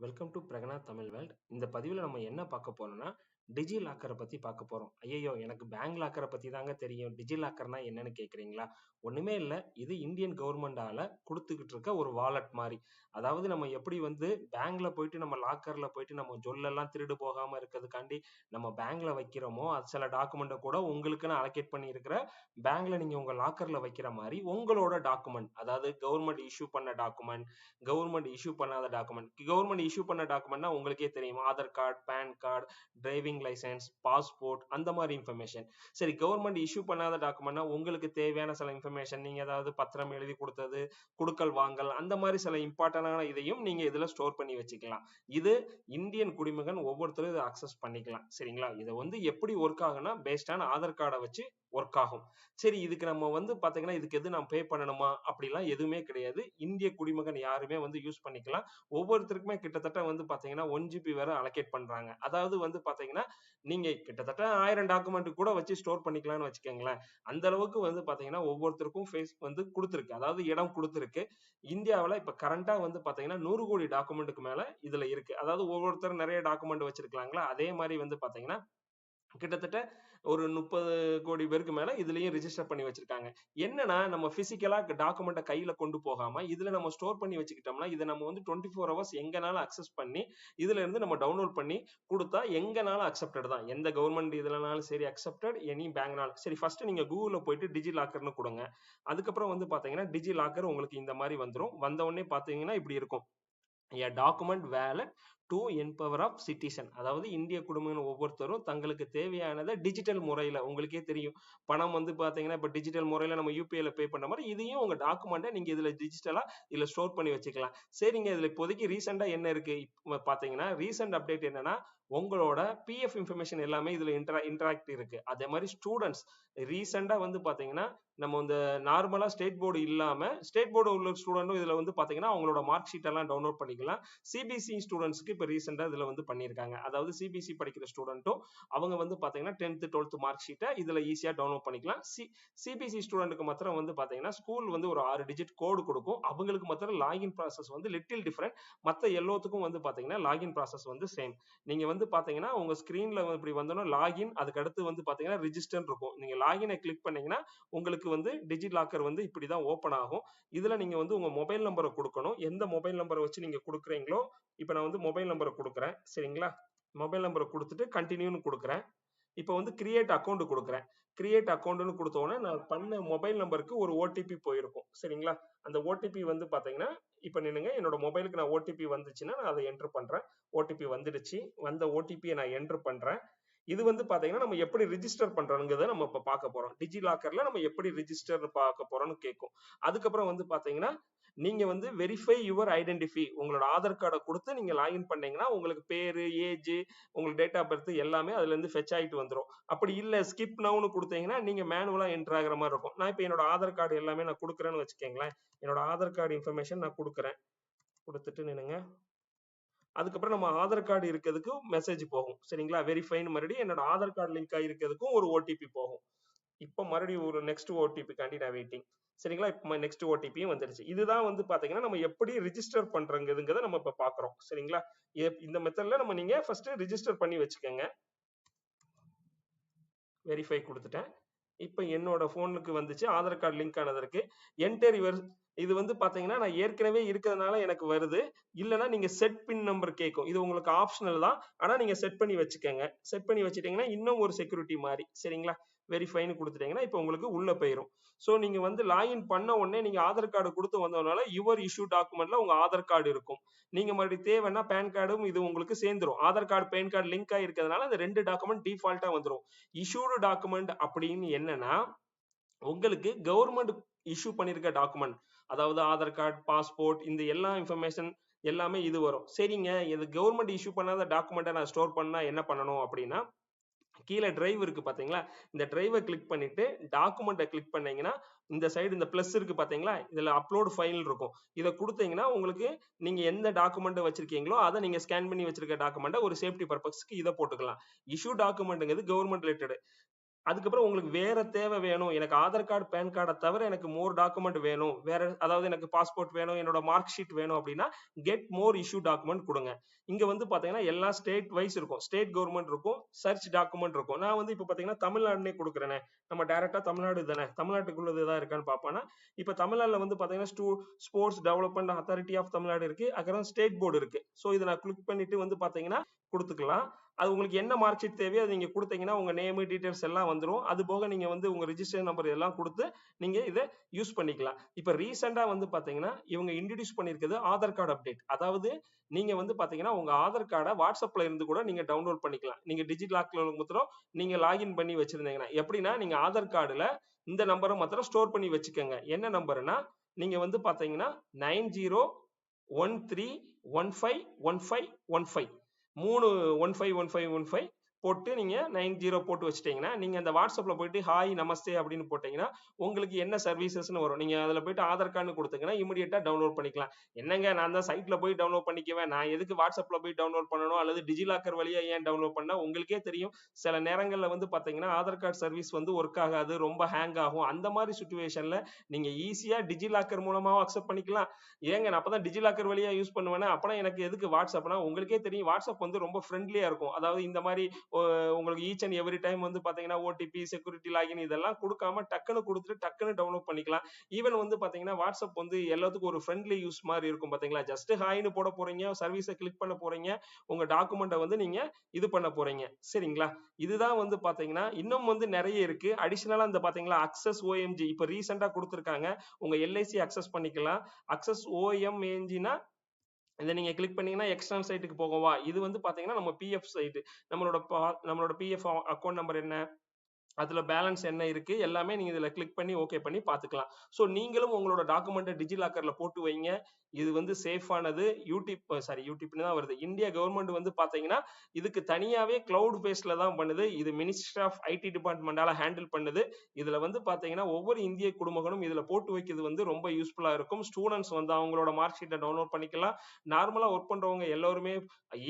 Welcome to பிரகனா Tamil world இந்த பதிவில் நம்ம என்ன பார்க்க போறோம்னா டிஜி லாக்கரை பற்றி பார்க்க போகிறோம் ஐயோ எனக்கு பேங்க் லாக்கரை பற்றி தாங்க தெரியும். டிஜி லாக்கர்னா என்னன்னு கேட்குறீங்களா ஒன்றுமே இல்லை. இது இந்தியன் கவர்மெண்டால கொடுத்துக்கிட்டு இருக்க ஒரு வாலெட் மாதிரி அதாவது நம்ம எப்படி வந்து பேங்க்ல போயிட்டு நம்ம லாக்கர்ல போயிட்டு நம்ம ஜொல்லெல்லாம் திருடு போகாம இருக்கிறதுக்காண்டி நம்ம பேங்க்ல வைக்கிறோமோ அது சில டாக்குமெண்ட்டை கூட உங்களுக்குன்னு அலோகேட் பண்ணி இருக்கிற பேங்க்ல நீங்க உங்க லாக்கர்ல வைக்கிற மாதிரி உங்களோட டாக்குமெண்ட் அதாவது கவர்மெண்ட் இஷ்யூ பண்ண டாக்குமெண்ட் கவர்மெண்ட் இஷ்யூ பண்ணாத டாக்குமெண்ட் கவர்மெண்ட் இஷ்யூ பண்ண டாக்குமெண்ட்னா உங்களுக்கே தெரியும். Aadhaar card PAN card driving licence passport அந்த மாதிரி இன்ஃபர்மேஷன் சரி கவர்மெண்ட் இஷ்யூ பண்ணாத டாக்குமெண்ட்னா உங்களுக்கு தேவையான சில இன்ஃபர்மேஷன் நீங்கள் ஏதாவது பத்திரம் எழுதி கொடுத்தது குடுக்கல் வாங்கல் அந்த மாதிரி சில இம்பார்ட்டண்டான இதையும் நீங்கள் இதில் ஸ்டோர் பண்ணி வச்சுக்கலாம். இது இந்தியன் குடிமகன் ஒவ்வொருத்தரும் இதை அக்சஸ் பண்ணிக்கலாம். சரிங்களா? இதை வந்து எப்படி ஒர்க் ஆகுனா பேஸ்டான ஆதார் கார்டை வச்சு ஒர்க் ஆகும். சரி இதுக்கு நம்ம வந்து பாத்தீங்கன்னா இதுக்கு எது நான் பே பண்ணணுமா? அப்படிலாம் எதுவுமே கிடையாது. இந்திய குடிமகன் யாருமே வந்து யூஸ் பண்ணிக்கலாம். ஒவ்வொருத்தருக்குமே கிட்டத்தட்ட வந்து பாத்தீங்கன்னா ஒன் ஜிபி வரை அலோகேட் பண்றாங்க. அதாவது வந்து பாத்தீங்கன்னா நீங்க கிட்டத்தட்ட ஆயிரம் டாக்குமெண்ட் கூட வச்சு ஸ்டோர் பண்ணிக்கலாம்னு வச்சுக்கோங்களேன். அந்த அளவுக்கு வந்து பாத்தீங்கன்னா ஒவ்வொருத்தருக்கும் ஃபேஸ் வந்து கொடுத்துருக்கு. அதாவது இடம் கொடுத்துருக்கு. இந்தியாவில் இப்ப கரண்டா வந்து பாத்தீங்கன்னா நூறு கோடி டாக்குமெண்ட்டுக்கு மேல இதுல இருக்கு. அதாவது ஒவ்வொருத்தரும் நிறைய டாக்குமெண்ட் வச்சிருக்கலாங்களா? அதே மாதிரி வந்து பாத்தீங்கன்னா கிட்டத்தட்ட ஒரு முப்பது கோடி பேருக்கு மேல இதுலயும் ரிஜிஸ்டர் பண்ணி வச்சிருக்காங்க. என்னன்னா நம்ம பிசிக்கலா டாக்குமெண்ட்டை கையில கொண்டு போகாம இதுல நம்ம ஸ்டோர் பண்ணி வச்சுக்கிட்டோம்னா இதை நம்ம வந்து டுவெண்ட்டி ஃபோர் ஹவர்ஸ் எங்கனாலும் அக்சஸ் பண்ணி இதுல இருந்து நம்ம டவுன்லோட் பண்ணி கொடுத்தா எங்கனாலும் அக்செப்டட் தான். எந்த கவர்மெண்ட் இதுலனாலும் சரி அக்செப்டட் எனி பேங்க்னாலும் சரி ஃபர்ஸ்ட் நீங்க கூகுள்ல போயிட்டு டிஜி லாக்கர்னு கொடுங்க. அதுக்கப்புறம் வந்து பாத்தீங்கன்னா டிஜி லாக்கர் உங்களுக்கு இந்த மாதிரி வந்துடும் வந்த உடனே பாத்தீங்கன்னா இப்படி இருக்கும். A டாக்குமெண்ட் wallet டு என்பவர் ஆஃப் சிட்டிசன் அதாவது இந்திய குடும்பங்கள் ஒவ்வொருத்தரும் தங்களுக்கு தேவையானதை டிஜிட்டல் முறையில் உங்களுக்கே தெரியும். பணம் வந்து பார்த்தீங்கன்னா இப்போ டிஜிட்டல் முறையில் நம்ம யூபிஐல பே பண்ண மாதிரி இதையும் உங்கள் டாக்குமெண்ட்டை நீங்கள் இதில் டிஜிட்டலாக இதில் ஸ்டோர் பண்ணி வச்சுக்கலாம். சரிங்க இதில் இப்போதைக்கு ரீசெண்டாக என்ன இருக்குது இப்போ பார்த்தீங்கன்னா ரீசெண்ட் அப்டேட் என்னன்னா உங்களோட பிஎஃப் இன்ஃபர்மேஷன் எல்லாமே இதில் இன்டரா இன்டராக்ட் இருக்குது அதே மாதிரி ஸ்டூடெண்ட்ஸ் ரீசெண்டாக வந்து பார்த்தீங்கன்னா நம்ம இந்த நார்மலாக ஸ்டேட் போர்டு இல்லாமல் ஸ்டேட் போர்டு உள்ள ஸ்டூடெண்ட்டும் இதில் வந்து பார்த்தீங்கன்னா அவங்களோட மார்க் ஷீட்டெல்லாம் டவுன்லோட் பண்ணிக்கலாம். சிபிசி ஸ்டூடெண்ட்ஸ்க்கு இப்போ ரீசெண்டாக இதில் வந்து பண்ணியிருக்காங்க. அதாவது சிபிசி படிக்கிற ஸ்டூடெண்ட்டும் அவங்க வந்து பார்த்தீங்கன்னா டென்த்து டுவெல்த் மார்க் ஷீட்டை இதில் ஈஸியாக டவுன்லோட் பண்ணிக்கலாம். சி சிபிசி ஸ்டூடெண்ட்டுக்கு மாத்திரம் வந்து பார்த்தீங்கன்னா ஸ்கூல் வந்து ஒரு ஆறு டிஜிட் கோடு கொடுக்கும். அவங்களுக்கு மாத்திரம் லாகின் ப்ராசஸ் வந்து லிட்டில் டிஃப்ரெண்ட் மற்ற எல்லாத்துக்கும் வந்து பார்த்தீங்கன்னா லாகின் ப்ராசஸ் வந்து சேம் நீங்கள் வந்து பார்த்தீங்கன்னா உங்கள் ஸ்க்ரீனில் இப்படி வந்தோன்னா லாகின் அதுக்கு அடுத்து வந்து பார்த்தீங்கன்னா ரிஜிஸ்டர் இருக்கும். நீங்கள் லாகினை கிளிக் பண்ணீங்கன்னா உங்களுக்கு வந்து டிஜி லாக்கர் வந்து இப்படிதான் ஓப்பன் ஆகும். இதில் நீங்கள் வந்து உங்கள் மொபைல் நம்பரை கொடுக்கணும். எந்த மொபைல் நம்பரை வச்சு நீங்கள் கொடுக்குறீங்களோ இப்போ நான் வந்து மொபைல் நம்பரை கொடுக்குறேன். சரிங்களா? மொபைல் நம்பரை கொடுத்துட்டு கண்டினியூன்னு கொடுக்குறேன். இப்போ வந்து கிரியேட் அக்கௌண்ட் கொடுக்குறேன். கிரியேட் அக்கௌண்ட்னு கொடுத்தோன்னே நான் பண்ண மொபைல் நம்பருக்கு ஒரு ஓடிபி போயிருக்கும். சரிங்களா? அந்த ஓடிபி வந்து பாத்தீங்கன்னா இப்போ நின்னுங்க என்னோட மொபைலுக்கு நான் ஓடிபி வந்துச்சுன்னா நான் அதை என்டர் பண்றேன். ஓடிபி வந்துடுச்சு. வந்த ஓடிபியை நான் என்டர் பண்றேன். இது வந்து பாத்தீங்கன்னா நம்ம எப்படி ரிஜிஸ்டர் பண்றோங்கிறத நம்ம இப்ப பார்க்க போறோம். டிஜி லாக்கர்ல நம்ம எப்படி ரிஜிஸ்டர் பார்க்க போறோம்னு கேட்கும். அதுக்கப்புறம் வந்து பாத்தீங்கன்னா நீங்க வந்து வெரிஃபை யுவர் ஐடென்டிஃபை உங்களோட ஆதார் கார்டை கொடுத்து நீங்க லாகின் பண்ணீங்கன்னா உங்களுக்கு பேரு ஏஜ் உங்களுக்கு டேட் ஆஃப் பர்த் எல்லாமே அதுல இருந்து ஃபெச் ஆயிட்டு வந்துடும் அப்படி இல்ல ஸ்கிப் நவுன்னு கொடுத்தீங்கன்னா நீங்க மேனுவலா என்டர் ஆகிற மாதிரி இருக்கும். நான் இப்ப என்னோட ஆதார் கார்டு எல்லாமே நான் கொடுக்குறேன்னு வச்சுக்கோங்களேன். என்னோட ஆதார் கார்டு இன்ஃபர்மேஷன் நான் கொடுக்குறேன். கொடுத்துட்டு நினைங்க அதுக்கப்புறம் நம்ம ஆதார் கார்டு இருக்கிறதுக்கு மெசேஜ் போகும். சரிங்களா? வெரிஃபைன்னு மறுபடியும் என்னோட ஆதார் கார்டு லிங்க் ஆகிருக்கிறதுக்கும் ஒரு ஓடிபி போகும். இப்போ மறுபடியும் ஒரு நெக்ஸ்ட் ஓடிபிக்காண்டி நான் வெயிட்டிங் சரிங்களா? இப்போ நெக்ஸ்ட் ஓடிபியும் வந்துருச்சு. இதுதான் வந்து பாத்தீங்கன்னா நம்ம எப்படி ரிஜிஸ்டர் பண்றங்கிறதுங்கிறத நம்ம இப்ப பாக்குறோம். சரிங்களா? இந்த மெத்தட்ல நம்ம நீங்க ஃபர்ஸ்ட் ரிஜிஸ்டர் பண்ணி வச்சுக்கோங்க. வெரிஃபை கொடுத்துட்டேன். இப்போ என்னோட போனுக்கு வந்துச்சு. ஆதார் கார்டு லிங்க் ஆனதற்கு என்டர் யுவர் இது வந்து பாத்தீங்கன்னா நான் ஏற்கனவே இருக்கிறதுனால எனக்கு வருது. இல்லைன்னா நீங்க செட் பின் நம்பர் கேட்கும் இது உங்களுக்கு ஆப்ஷனல் தான். ஆனா நீங்க செட் பண்ணி வச்சுக்கோங்க. செட் பண்ணி வச்சுட்டீங்கன்னா இன்னும் ஒரு செக்யூரிட்டி மாதிரி சரிங்களா? வெரிஃபைன்னு கொடுத்துட்டீங்கன்னா இப்போ உங்களுக்கு உள்ள போயிடும் ஸோ நீங்க வந்து லாகின் பண்ண உடனே நீங்க ஆதார் கார்டு கொடுத்து வந்ததுனால யுவர் இஷ்யூ டாக்குமெண்ட்ல உங்க ஆதார் கார்டு இருக்கும். நீங்க மறுபடியும் தேவைன்னா பேன் கார்டும் இது உங்களுக்கு சேர்ந்துரும். Aadhaar card PAN card link ஆகிருக்கிறதுனால அந்த ரெண்டு டாக்குமெண்ட் டிஃபால்ட்டா வந்துடும் இஷ்யூடு டாக்குமெண்ட் அப்படின்னு என்னன்னா உங்களுக்கு கவர்மெண்ட் இஷ்யூ பண்ணிருக்க டாக்குமெண்ட் அதாவது ஆதார் கார்டு பாஸ்போர்ட் இந்த எல்லா இன்ஃபர்மேஷன் எல்லாமே இது வரும். சரிங்க இது கவர்மெண்ட் இஷ்யூ பண்ணாத டாக்குமெண்ட்டை நான் ஸ்டோர் பண்ணா என்ன பண்ணணும் அப்படின்னா கீழே டிரைவ் இருக்கு பாத்தீங்களா? இந்த டிரைவை கிளிக் பண்ணிட்டு டாக்குமெண்ட்டை கிளிக் பண்ணீங்கன்னா இந்த சைடு இந்த பிளஸ் இருக்கு பாத்தீங்களா? இதுல அப்லோட் ஃபைல் இருக்கும். இதை கொடுத்தீங்கன்னா உங்களுக்கு நீங்க எந்த டாக்குமெண்ட் வச்சிருக்கீங்களோ அதை நீங்க ஸ்கேன் பண்ணி வச்சிருக்க டாக்குமெண்ட்டை ஒரு சேஃப்டி பர்பஸ்க்கு இதை போட்டுக்கலாம். இஷ்யூ டாக்குமெண்ட்ங்கிறது கவர்மெண்ட் ரிலேட்டட் அதுக்கப்புறம் உங்களுக்கு வேற தேவை வேணும். எனக்கு ஆதார் கார்டு பேன் கார்டை தவிர எனக்கு மோர் டாக்குமெண்ட் வேணும். வேற அதாவது எனக்கு பாஸ்போர்ட் வேணும் என்னோட மார்க் ஷீட் வேணும் அப்படின்னா கெட் மோர் இஷ்யூ டாக்குமெண்ட் கொடுங்க. இங்க வந்து பாத்தீங்கன்னா எல்லா ஸ்டேட் வைஸ் இருக்கும். ஸ்டேட் கவர்மெண்ட் இருக்கும் சர்ச் டாக்குமெண்ட் இருக்கும். நான் வந்து இப்ப பாத்தீங்கன்னா தமிழ்நாடுனே கொடுக்குறேனே. நம்ம டைரக்டா தமிழ்நாடு தானே? தமிழ்நாட்டுக்குள்ளது தான் இருக்கான்னு பாப்பானா இப்ப தமிழ்நாடுல வந்து பாத்தீங்கன்னா ஸ்டூ sports development authority of Tamil Nadu இருக்கு. அப்புறம் ஸ்டேட் போர்டு இருக்கு. ஸோ இதை நான் கிளிக் பண்ணிட்டு வந்து பாத்தீங்கன்னா கொடுத்துக்கலாம். அது உங்களுக்கு என்ன மார்க் ஷீட் தேவையோ அதை நீங்கள் கொடுத்தீங்கன்னா உங்கள் நேமு டீட்டெயில்ஸ் எல்லாம் வந்துடும் அது போக நீங்கள் வந்து உங்கள் ரிஜிஸ்டர் நம்பர் எல்லாம் கொடுத்து நீங்கள் இதை யூஸ் பண்ணிக்கலாம். இப்போ ரீசெண்டாக வந்து பார்த்தீங்கன்னா இவங்க இன்ட்ரடியூஸ் பண்ணிருக்கிறது ஆதார் கார்டு அப்டேட் அதாவது நீங்கள் வந்து பார்த்தீங்கன்னா உங்கள் ஆதார் கார்டை வாட்ஸ்அப்பில் இருந்து கூட நீங்கள் டவுன்லோட் பண்ணிக்கலாம். நீங்கள் டிஜிட் லாக்கில் மாத்திரம் நீங்கள் லாகின் பண்ணி வச்சுருந்தீங்கன்னா. எப்படின்னா நீங்கள் ஆதார் கார்டில் இந்த நம்பரை மாத்திரம் ஸ்டோர் பண்ணி வச்சுக்கோங்க. என்ன நம்பர்னா நீங்கள் வந்து பார்த்தீங்கன்னா nine zero one three one five one five one five மூணு one five one five one five போட்டு நீங்க நைன் ஜீரோ போட்டு வச்சுட்டீங்கன்னா நீங்க அந்த வாட்ஸ்அப்ல போயிட்டு ஹாய் நமஸ்தே அப்படின்னு போட்டீங்கன்னா உங்களுக்கு என்ன சர்வீசஸ்னு வரும். நீங்க அதுல போயிட்டு ஆதார் கார்டு கொடுத்தீங்கன்னா இமீடியட்டா டவுன்லோட் பண்ணிக்கலாம். என்னங்க நான் தான் சைட்ல போய் டவுன்லோட் பண்ணிக்குவேன். நான் எதுக்கு வாட்ஸ்அப்ல போய் டவுன்லோட் பண்ணணும்? அல்லது டிஜிலாக்கர் வழியா ஏன் டவுன்லோட் பண்ணா? உங்களுக்கே தெரியும். சில நேரங்கள்ல வந்து பாத்தீங்கன்னா ஆதார் கார்டு சர்வீஸ் வந்து ஒர்க் ஆகாது ரொம்ப ஹேங் ஆகும். அந்த மாதிரி சுச்சுவேஷன்ல நீங்க ஈஸியா டிஜிலாக்கர் மூலமாவும் அக்செப்ட் பண்ணிக்கலாம். ஏங்க நான் அப்பதான் டிஜிலாக்கர் வழியா யூஸ் பண்ணுவேன்னா அப்பனா எனக்கு எதுக்கு வாட்ஸ்அப்னா உங்களுக்கே தெரியும். வாட்ஸ்அப் வந்து ரொம்ப ஃப்ரெண்ட்லியா இருக்கும். அதாவது இந்த மாதிரி உங்களுக்கு ஈச் அண்ட் எவ்ரி டைம் வந்து பாத்தீங்கன்னா ஓடிபி செக்யூரிட்டி லாகின் இதெல்லாம் கொடுக்காம டக்குன்னு கொடுத்துட்டு டக்குன்னு டவுன்லோட் பண்ணிக்கலாம். ஈவன் வந்து பாத்தீங்கன்னா வாட்ஸ்அப் வந்து எல்லாத்துக்கும் ஒரு ஃப்ரெண்ட்லி யூஸ் மாதிரி இருக்கும் பாத்தீங்களா? ஜஸ்ட் ஹாய்னு போட போறீங்க சர்வீஸை கிளிக் பண்ண போறீங்க உங்க டாக்குமெண்ட்டை வந்து நீங்க இது பண்ண போறீங்க. சரிங்களா? இதுதான் வந்து பாத்தீங்கன்னா இன்னும் வந்து நிறைய இருக்கு. அடிஷனலா இந்த பாத்தீங்களா அக்சஸ் ஓஎம்ஜி இப்ப ரீசெண்டா கொடுத்துருக்காங்க. உங்க எல்ஐசி அக்சஸ் பண்ணிக்கலாம். அக்சஸ் ஓஎம்ஏஎன்ஜினா இதை நீங்க கிளிக் பண்ணீங்கன்னா எக்ஸ்டர்னல் சைட்டுக்கு போகவா? இது வந்து பாத்தீங்கன்னா நம்ம பிஎஃப் சைட்டு நம்மளோட பா- நம்மளோட பிஎஃப் அக்கௌண்ட் நம்பர் என்ன? அதுல பேலன்ஸ் என்ன இருக்கு? எல்லாமே நீங்க இதுல கிளிக் பண்ணி ஓகே பண்ணி பாத்துக்கலாம் சோ நீங்களும் உங்களோட டாக்குமெண்ட்டை டிஜிலாக்கர்ல போட்டு வைங்க. இது வந்து சேஃபானது யூடியூப் சாரி யூடியூப்னு தான் வருது. இந்தியா கவர்மெண்ட் வந்து பாத்தீங்கன்னா இதுக்கு தனியாவே கிளவுட் பேஸ்ல தான் பண்ணுது. இது மினிஸ்டர் ஆஃப் ஐடி டிபார்ட்மெண்டால ஹேண்டில் பண்ணுது. இதுல வந்து பாத்தீங்கன்னா ஒவ்வொரு இந்திய குடும்பங்களும் இதுல போட்டு வைக்கிறது வந்து ரொம்ப யூஸ்ஃபுல்லா இருக்கும். ஸ்டூடெண்ட்ஸ் வந்து அவங்களோட மார்க் ஷீட்டை டவுன்லோட் பண்ணிக்கலாம். நார்மலா ஒர்க் பண்றவங்க எல்லாருமே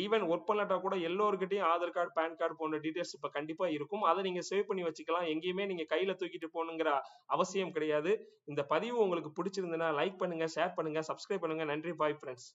ஈவன் ஒர்க் பண்ணலாட்டா கூட எல்லோருக்கிட்டையும் ஆதார் கார்டு பேன் கார்டு போன்ற டீடைல்ஸ் இப்ப கண்டிப்பா இருக்கும். அதை நீங்க சேவ் பண்ணி வச்சுக்கலாம். எங்கேயுமே நீங்க கையில தூக்கிட்டு போகணுங்கிற அவசியம் கிடையாது. இந்த பதிவு உங்களுக்கு பிடிச்சிருந்ததுன்னா லைக் பண்ணுங்க ஷேர் பண்ணுங்க சப்ஸ்கிரைப் பண்ணுங்க. நன்றி. Bye friends